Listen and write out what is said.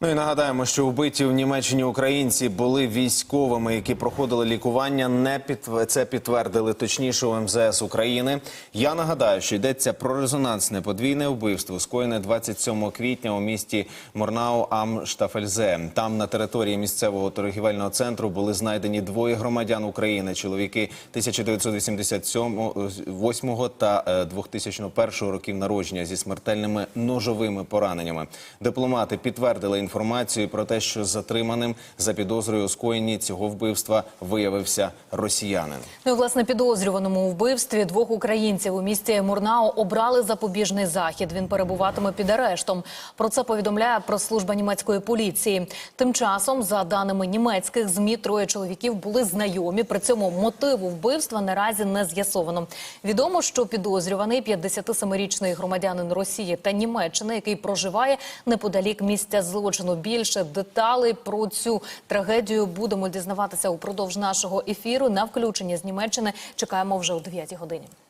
Ну і нагадаємо, що вбиті в Німеччині українці були військовими, які проходили лікування. Не підтв... це підтвердили точніше у МЗС України. Я нагадаю, що йдеться про резонансне подвійне вбивство, скоєне 27 квітня у місті Морнау am Штафельзе. Там на території місцевого торгівельного центру були знайдені двоє громадян України, чоловіки 1987 та е, 2001 років народження зі смертельними ножовими пораненнями. Дипломати підтвердили інформацію про те, що затриманим за підозрою у скоєнні цього вбивства виявився росіянин. Ну, власне, підозрюваному у вбивстві двох українців у місті Мурнао обрали запобіжний захід. Він перебуватиме під арештом. Про це повідомляє прес-служба німецької поліції. Тим часом, за даними німецьких змі, троє чоловіків були знайомі. При цьому мотиву вбивства наразі не з'ясовано. Відомо, що підозрюваний 57-річний громадянин Росії та Німеччини, який проживає неподалік місця злочину. Більше деталей про цю трагедію будемо дізнаватися упродовж нашого ефіру. На включення з Німеччини чекаємо вже о 9 годині.